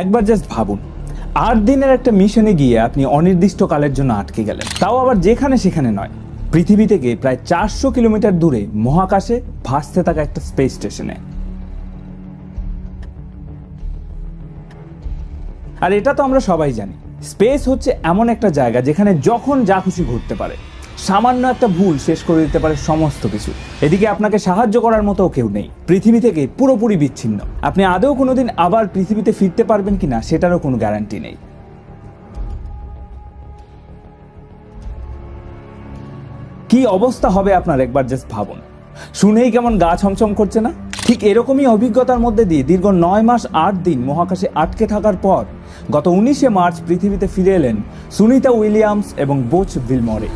একবার জাস্ট ভাবুন, আট দিনের একটা মিশনে গিয়ে আপনি অনির্দিষ্টকালের জন্য আটকে গেলেন। তাও আবার যেখানে সেখানে নয়। পৃথিবী থেকে প্রায় চারশো কিলোমিটার দূরে মহাকাশে ভাসতে থাকা একটা স্পেস স্টেশনে আর এটা তো আমরা সবাই জানি স্পেস হচ্ছে এমন একটা জায়গা যেখানে যখন যা খুশি ঘুরতে পারে। সামান্য একটা ভুল শেষ করে দিতে পারে সমস্ত কিছু। এদিকে আপনাকে সাহায্য করার মতো কেউ নেই। পৃথিবী থেকে পুরোপুরি বিচ্ছিন্ন। আপনি আদৌ কোনোদিন আবার পৃথিবীতে ফিরতে পারবেন কিনা সেটারও কোনো গ্যারান্টি নেই। কি অবস্থা হবে আপনার একবার জাস্ট ভাবুন। শুনেই কেমন গা ছমছম করছে না? ঠিক এরকমই অভিজ্ঞতার মধ্যে দিয়ে দীর্ঘ নয় মাস আট দিন মহাকাশে আটকে থাকার পর গত উনিশে মার্চ পৃথিবীতে ফিরে এলেন সুনিতা উইলিয়ামস এবং বোচ ভিলমরে।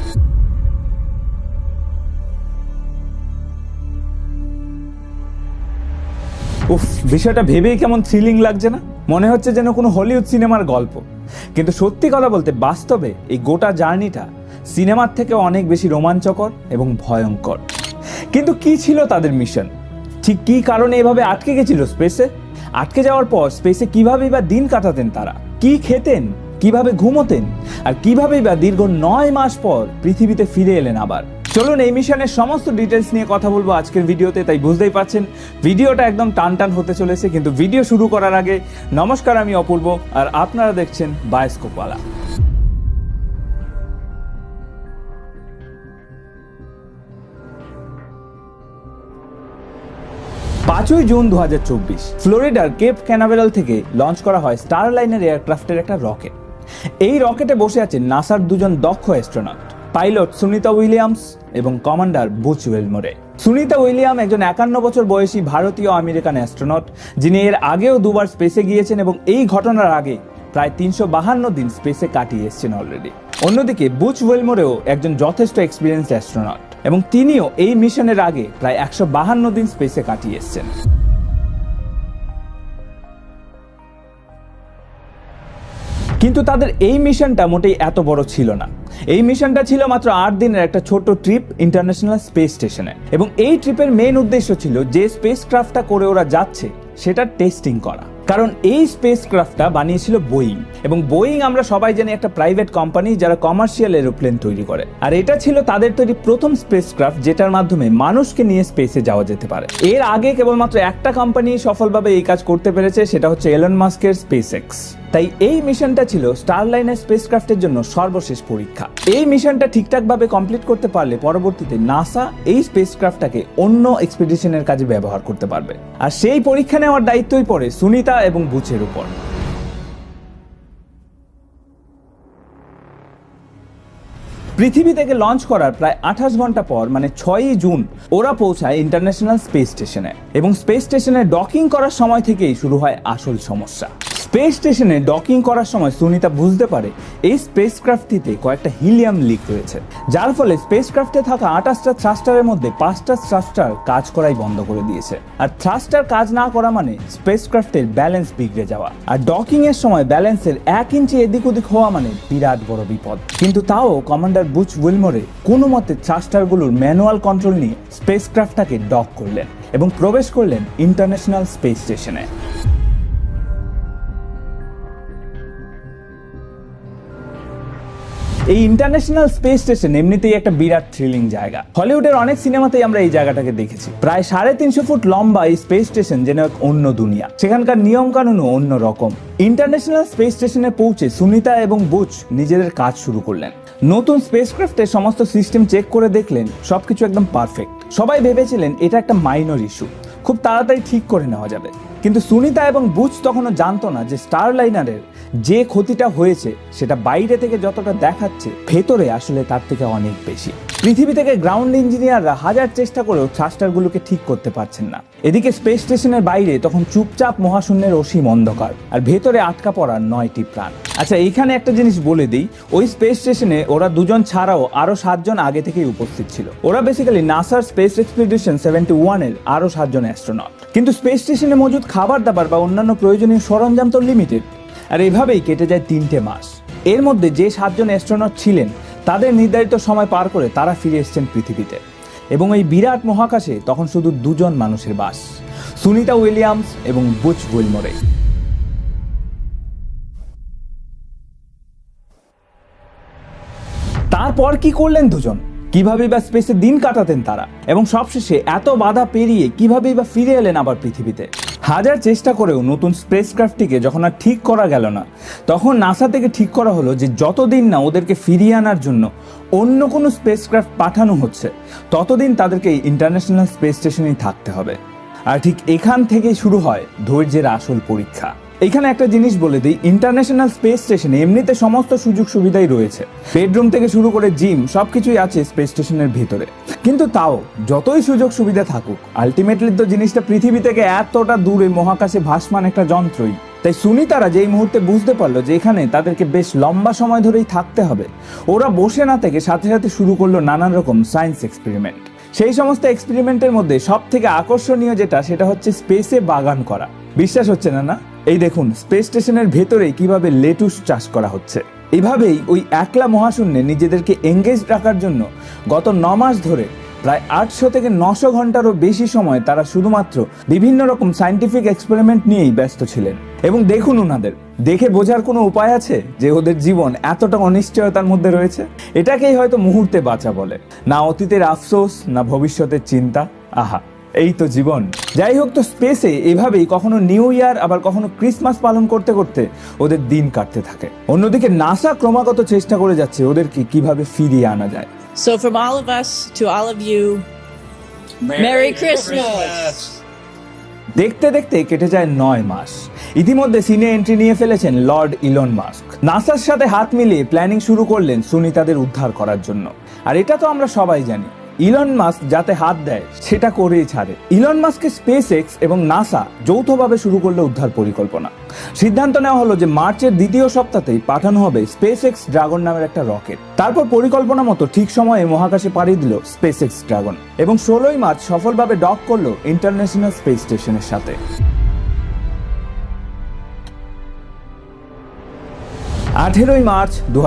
উফ, বিষয়টা ভেবেই কেমন থ্রিলিং লাগছে না? মনে হচ্ছে যেন কোনো হলিউড সিনেমার গল্প। কিন্তু সত্যি কথা বলতে, বাস্তবে এই গোটা জার্নিটা সিনেমার থেকে অনেক বেশি রোমাঞ্চকর এবং ভয়ঙ্কর। কিন্তু কি ছিল তাদের মিশন ঠিক কি কারণে এভাবে আটকে গেছিল স্পেসে আটকে যাওয়ার পর স্পেসে কিভাবেই বা দিন কাটাতেন তারা? কি খেতেন? কীভাবে ঘুমোতেন? আর কিভাবেই বা দীর্ঘ নয় মাস পর পৃথিবীতে ফিরে এলেন আবার? চলুন এই মিশনের সমস্ত ডিটেলস নিয়ে কথা বলব আজকের ভিডিওতে, তাই বুঝতেই পারছেন, ভিডিওটা একদম টান টান হতে চলেছে, কিন্তু ভিডিও শুরু করার আগে নমস্কার, আমি অপূর্ব, আর আপনারা দেখছেন বায়োস্কোপওয়ালা। পাঁচই জুন দু হাজার চব্বিশ, ফ্লোরিডার কেপ ক্যানাভেরাল থেকে লঞ্চ করা হয় স্টার লাইনের এয়ারক্রাফটের একটা রকেট। এই রকেটে বসে আছেন নাসার দুজন দক্ষ অ্যাস্ট্রোনট। পাইলট সুনিতা উইলিয়ামস এবং commander Butch Wilmore. Sunita William একজন একান্ন বছর বয়সী ভারতীয় আমেরিকান অ্যাস্ট্রোনট, যিনি এর আগেও দুবার স্পেসে গিয়েছেন এবং এই ঘটনার আগে প্রায় তিনশো বাহান্ন দিন স্পেসে কাটিয়ে এসেছেন অলরেডি অন্যদিকে বুচ ওয়েলমোরেও একজন যথেষ্ট এক্সপিরিয়েন্স অ্যাস্ট্রোনট এবং তিনিও এই মিশনের আগে প্রায় একশো বাহান্ন দিন স্পেসে কাটিয়ে এসেছেন। কিন্তু তাদের এই মিশনটা মোটেই এত বড় ছিল না। এই মিশনটা ছিল মাত্র আট দিনের একটা ছোট ট্রিপ ইন্টারন্যাশনাল স্পেস স্টেশনে। এবং এই ট্রিপের মেন উদ্দেশ্য ছিল যে স্পেস ক্রাফটটা করে ওরা যাচ্ছে, সেটা টেস্টিং করা। কারণ এই স্পেস ক্রাফটটা বানিয়েছিল বোয়িং এবং বোয়িং আমরা সবাই জানি একটা প্রাইভেট কোম্পানি যারা কমার্শিয়াল এরোপ্লেন তৈরি করে। আর এটা ছিল তাদের তৈরি প্রথম স্পেস ক্রাফট যেটার মাধ্যমে মানুষকে নিয়ে স্পেসে যাওয়া যেতে পারে। এর আগে কেবলমাত্র একটা কোম্পানি সফলভাবে এই কাজ করতে পেরেছে, সেটা হচ্ছে এলন মাস্কের স্পেস এক্স তাই এই মিশনটা ছিল স্টারলাইনের স্পেসক্রাফটের জন্য সর্বশেষ পরীক্ষা। এই মিশনটা ঠিকঠাকভাবে কমপ্লিট করতে পারলে পরবর্তীতে নাসা এই স্পেসক্রাফটটাকে অন্য এক্সপিডিশনের কাজে ব্যবহার করতে পারবে। আর সেই পরীক্ষা নেওয়ার দায়িত্বই পড়ে সুনিতা এবং বুচের উপর। পৃথিবী থেকে লঞ্চ করার প্রায় আঠাশ ঘণ্টা পর মানে ছয়ই জুন, ওরা পৌঁছায় ইন্টারন্যাশনাল স্পেস স্টেশনে এবং স্পেস স্টেশনে ডকিং করার সময় থেকেই শুরু হয় আসল সমস্যা। স্পেস স্টেশনে ডকিং করার সময় সুনিতা বুঝতে পারে এই স্পেস ক্রাফটটিতে কয়েকটা হিলিয়াম লিক রয়েছে। যার ফলে স্পেস ক্রাফটে থাকা আঠাশটা থ্রাস্টারের মধ্যে পাঁচটা থ্রাস্টার কাজ করাই বন্ধ করে দিয়েছে। আর থ্রাস্টার কাজ না করা মানে স্পেস ক্রাফটের ব্যালেন্স বিগড়ে যাওয়া। আর ডকিং এর সময় ব্যালেন্সের এক ইঞ্চি এদিক ওদিক হওয়া মানে বিরাট বড় বিপদ। কিন্তু তাও কমান্ডার বুচ উইলমোরে কোনো মতে থ্রাস্টারগুলোর ম্যানুয়াল কন্ট্রোল নিয়ে স্পেস ক্রাফটটাকে ডক করলেন এবং প্রবেশ করলেন ইন্টারন্যাশনাল স্পেস স্টেশনে এই ইন্টারন্যাশনাল স্পেস স্টেশন এমনিতেই একটা বিরাট থ্রিলিং জায়গা। হলিউডের অনেক সিনেমাতেই আমরা এই জায়গাটাকে দেখেছি। প্রায় সাড়ে তিনশো ফুট লম্বা এই স্পেস স্টেশন যেন এক অন্য দুনিয়া। সেখানকার নিয়ম কানুনও অন্য রকম। ইন্টারন্যাশনাল স্পেস স্টেশনে পৌঁছে সুনিতা এবং বুচ নিজেদের কাজ শুরু করলেন। নতুন স্পেসক্রাফটের সমস্ত সিস্টেম চেক করে দেখলেন, সবকিছু একদম পারফেক্ট সবাই ভেবেছিলেন এটা একটা মাইনর ইস্যু খুব তাড়াতাড়ি ঠিক করে নেওয়া যাবে। কিন্তু সুনিতা এবং বুচ তখনও জানতো না যে স্টার লাইনারের যে ক্ষতিটা হয়েছে, সেটা বাইরে থেকে যতটা দেখাচ্ছে, ভেতরে আসলে তার থেকে অনেক বেশি। পৃথিবী থেকে গ্রাউন্ড ইঞ্জিনিয়াররা হাজার চেষ্টা করেও থ্রাস্টারগুলোকে ঠিক করতে পারছেন না। এদিকে স্পেস স্টেশনের বাইরে তখন চুপচাপ মহাশূন্যের অসীম অন্ধকার, আর ভেতরে আটকা পড়ার নয়টি প্রাণ। আচ্ছা এইখানে একটা জিনিস বলে দিই, ওই স্পেস স্টেশনে ওরা দুজন ছাড়াও আরও সাতজন আগে থেকেই উপস্থিত ছিল। ওরা বেসিক্যালি নাসার স্পেস এক্সপিডিশন সেভেন্টি ওয়ানের আরও সাতজন অ্যাস্ট্রোনট কিন্তু স্পেস স্টেশনে মজুদ খাবার দাবার বা অন্যান্য প্রয়োজনীয় সরঞ্জাম তো লিমিটেড আর এভাবেই কেটে যায় তিনটে মাস। এর মধ্যে যে সাতজন অ্যাস্ট্রোনট ছিলেন, তাদের নির্ধারিত সময় পার করে তারা ফিরে এসছেন পৃথিবীতে। এবং এই বিরাট মহাকাশে তখন শুধু দুজন মানুষের বাস, সুনিতা উইলিয়ামস এবং বুচ গুলমোরে। তারপর কি করলেন দুজন? কীভাবে বা স্পেসে দিন কাটাতেন তারা? এবং সবশেষে এত বাধা পেরিয়ে কীভাবে বা ফিরে এলেন আবার পৃথিবীতে? হাজার চেষ্টা করেও নতুন স্পেসক্রাফটটিকে যখন আর ঠিক করা গেল না, তখন নাসা থেকে ঠিক করা হলো যে যতদিন না ওদেরকে ফিরিয়ে আনার জন্য অন্য কোনো স্পেসক্রাফট পাঠানো হচ্ছে, ততদিন তাদেরকে ইন্টারন্যাশনাল স্পেস স্টেশনেই থাকতে হবে। আর ঠিক এখান থেকেই শুরু হয় ধৈর্যের আসল পরীক্ষা। এখানে একটা জিনিস বলে দিই ইন্টারন্যাশনাল স্পেস স্টেশনে এমনিতে সমস্ত সুযোগ সুবিধাই রয়েছে। বেডরুম থেকে শুরু করে জিম সবকিছুই আছে স্পেস স্টেশনের ভিতরে। কিন্তু তাও, যতই সুযোগ সুবিধা থাকুক আলটিমেটলি তো জিনিসটা পৃথিবী থেকে এতটা দূরে, মহাকাশে ভাসমান একটা যন্ত্রই। তাই সুনিতারা যেই মুহূর্তে বুঝতে পারল যে এখানে তাদেরকে বেশ লম্বা সময় ধরেই থাকতে হবে, ওরা বসে না থেকে সাথে সাথে শুরু করল নানান রকম সায়েন্স এক্সপেরিমেন্ট সেই সমস্ত এক্সপেরিমেন্টের মধ্যে সব থেকে আকর্ষণীয় যেটা, সেটা হচ্ছে স্পেসে বাগান করা। বিশ্বাস হচ্ছে না না? এই দেখুন স্পেস স্টেশনের ভেতরেই কীভাবে লেটুস চাষ করা হচ্ছে। এভাবেই ওই একলা মহাশূন্যে নিজেদেরকে এঙ্গেজ রাখার জন্য গত ন মাস ধরে প্রায় আটশো থেকে নশো ঘন্টারও বেশি সময় তারা শুধুমাত্র বিভিন্ন রকম সায়েন্টিফিক এক্সপেরিমেন্ট নিয়েই ব্যস্ত ছিলেন। এবং দেখুন ওনাদের, দেখে বোঝার কোনো উপায় আছে যে ওদের জীবন এতটা অনিশ্চয়তার মধ্যে রয়েছে? এটাকেই হয়তো মুহূর্তে বাঁচা বলে। না অতীতের আফসোস, না ভবিষ্যতের চিন্তা। আহা! এই তো জীবন। যাই হোক তো স্পেসে এভাবেই কখনো নিউ ইয়ার আবার কখনো ক্রিসমাস পালন করতে করতে ওদের দিন কাটতে থাকে। অন্যদিকে নাসা ক্রমাগত চেষ্টা করে যাচ্ছে ওদেরকে কীভাবে ফিরিয়ে আনা যায়। So, from all of us to all of you, Merry Christmas! দেখতে দেখতে কেটে যায় নয় মাস। ইতিমধ্যে সিনে এন্ট্রি নিয়ে ফেলেছেন লর্ড ইলন মাস্ক। নাসার সাথে হাত মিলিয়ে প্ল্যানিং শুরু করলেন সুনিতাদের উদ্ধার করার জন্য। আর এটা তো আমরা সবাই জানি ইলন মাস্ক যাতে হাত দেয়, সেটা করেই ছাড়ে। ইলন মাস্কের স্পেস এক্স এবং নাসা যৌথভাবে শুরু করল উদ্ধার পরিকল্পনা। সিদ্ধান্ত নেওয়া হলো যে মার্চের দ্বিতীয় সপ্তাহতেই পাঠানো হবে স্পেস এক্স ড্রাগন নামের একটা রকেট। তারপর পরিকল্পনা মতো ঠিক সময়ে মহাকাশে পাড়ি দিল স্পেস এক্স ড্রাগন এবং ষোলোই মার্চ সফলভাবে ডক করল ইন্টারন্যাশনাল স্পেস স্টেশনের সাথে। আঠেরোই মার্চ দু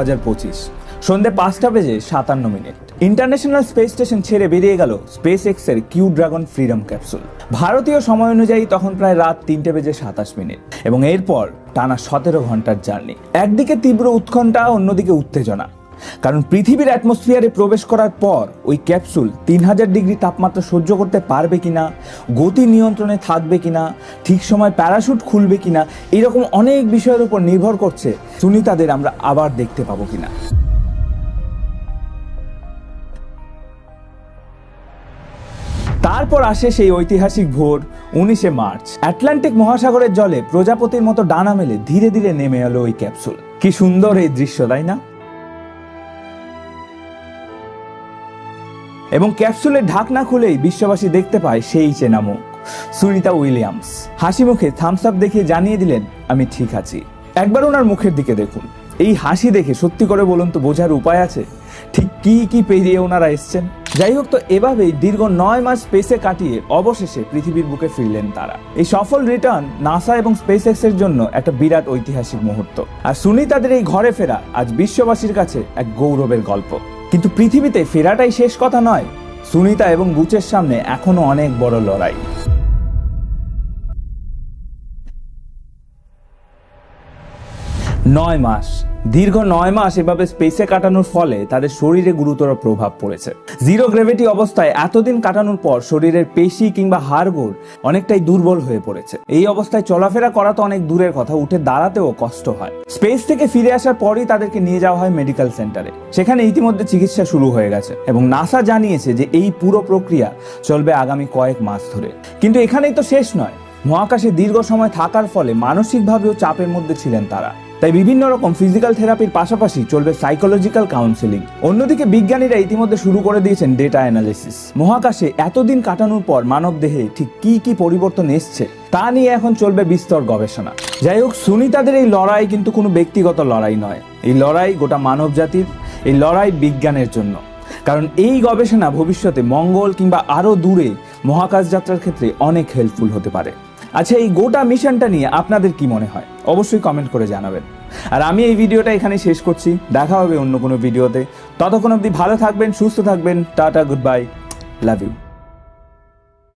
সন্ধে পাঁচটা বেজে সাতান্ন মিনিট। ইন্টারন্যাশনাল স্পেস স্টেশন ছেড়ে বেরিয়ে গেল স্পেস এক্সের কিউ ড্রাগন ফ্রিডম ক্যাপসুল। ভারতীয় সময় অনুযায়ী তখন প্রায় রাত তিনটে বেজে সাতাশ মিনিট, এবং এরপর টানা সতেরো ঘণ্টার জার্নি। একদিকে তীব্র উৎকণ্ঠা, অন্যদিকে উত্তেজনা। কারণ পৃথিবীর অ্যাটমসফিয়ারে প্রবেশ করার পর ওই ক্যাপসুল তিন হাজার ডিগ্রি তাপমাত্রা সহ্য করতে পারবে কিনা, গতি নিয়ন্ত্রণে থাকবে কিনা, ঠিক সময় প্যারাশুট খুলবে কিনা, এরকম অনেক বিষয়ের উপর নির্ভর করছে, সুনিতাদের আমরা আবার দেখতে পাবো কিনা। তারপর আসে সেই ঐতিহাসিক ভোর, উনিশে মার্চ। আটলান্টিক মহাসাগরের জলে প্রজাপতির মতো ডানা মেলে ধীরে ধীরে নেমে এলো ওই ক্যাপসুল। কি সুন্দর এই দৃশ্য, তাই না? এবং ক্যাপসুলের ঢাকনা খুলেই বিশ্ববাসী দেখতে পায় সেই চেনা মুখ সুনিতা উইলিয়ামস। হাসি মুখে থামস আপ দেখিয়ে জানিয়ে দিলেন, আমি ঠিক আছি। একবার ওনার মুখের দিকে দেখুন। এই হাসি দেখে সত্যি করে বলুন তো বোঝার উপায় আছে? ঠিক কি কি পেরিয়ে ওনারা এসছেন? যাই হোক, তো এভাবেই দীর্ঘ নয় মাস স্পেসে কাটিয়ে অবশেষে পৃথিবীর বুকে ফিরলেন তারা। এই সফল রিটার্ন নাসা এবং স্পেস এর জন্য একটা বিরাট ঐতিহাসিক মুহূর্ত। আর শুনি তাদের এই ঘরে ফেরা আজ বিশ্ববাসীর কাছে এক গৌরবের গল্প। কিন্তু পৃথিবীতে ফেরাটাই শেষ কথা নয়, সুনিতা এবং বুচের সামনে এখনও অনেক বড় লড়াই। নয় মাস। দীর্ঘ নয় মাস এভাবে স্পেসে কাটানোর ফলে তাদের শরীরে গুরুতর প্রভাব পড়েছে। জিরো গ্রেভিটি অবস্থায় এতদিন কাটানোর পর শরীরের পেশি কিংবা হাড়গোড় অনেকটাই দুর্বল হয়ে পড়েছে। এই অবস্থায় চলাফেরা করা তো অনেক দূরের কথা, উঠে দাঁড়াতেও কষ্ট হয়। স্পেস থেকে ফিরে আসার পরই তাদেরকে নিয়ে যাওয়া হয় মেডিকেল সেন্টারে সেখানে ইতিমধ্যে চিকিৎসা শুরু হয়ে গেছে এবং নাসা জানিয়েছে যে এই পুরো প্রক্রিয়া চলবে আগামী কয়েক মাস ধরে। কিন্তু এখানেই তো শেষ নয়। মহাকাশে দীর্ঘ সময় থাকার ফলে মানসিকভাবেও চাপের মধ্যে ছিলেন তারা। তাই বিভিন্ন রকম ফিজিক্যাল থেরাপির পাশাপাশি চলবে সাইকোলজিক্যাল কাউন্সেলিং অন্যদিকে বিজ্ঞানীরা ইতিমধ্যে শুরু করে দিয়েছেন ডেটা অ্যানালিসিস মহাকাশে এতদিন কাটানোর পর মানব দেহে ঠিক কি কি পরিবর্তন এসছে, তা নিয়ে এখন চলবে বিস্তর গবেষণা। যাই হোক, সুনিতাদের এই লড়াই কিন্তু কোনো ব্যক্তিগত লড়াই নয়। এই লড়াই গোটা মানব জাতির এই লড়াই বিজ্ঞানের জন্য। কারণ এই গবেষণা ভবিষ্যতে মঙ্গল কিংবা আরও দূরে মহাকাশ যাত্রার ক্ষেত্রে অনেক হেল্পফুল হতে পারে। আচ্ছা এই গোটা মিশনটা নিয়ে আপনাদের কি মনে হয়? অবশ্যই কমেন্ট করে জানাবেন। আর আমি এই ভিডিওটা এখানে শেষ করছি। দেখা হবে অন্য কোনো ভিডিওতে। ততক্ষণ অবধি ভালো থাকবেন, সুস্থ থাকবেন। Tata good bye love you